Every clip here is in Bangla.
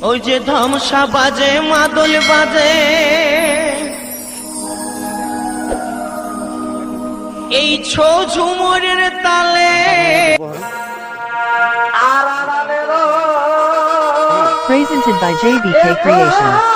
ওই যে ধমসা বাজে মাদল বাজে এই ছো ঝুমরের তালে Presented by JBK Creations.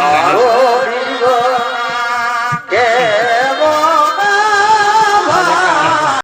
Oh,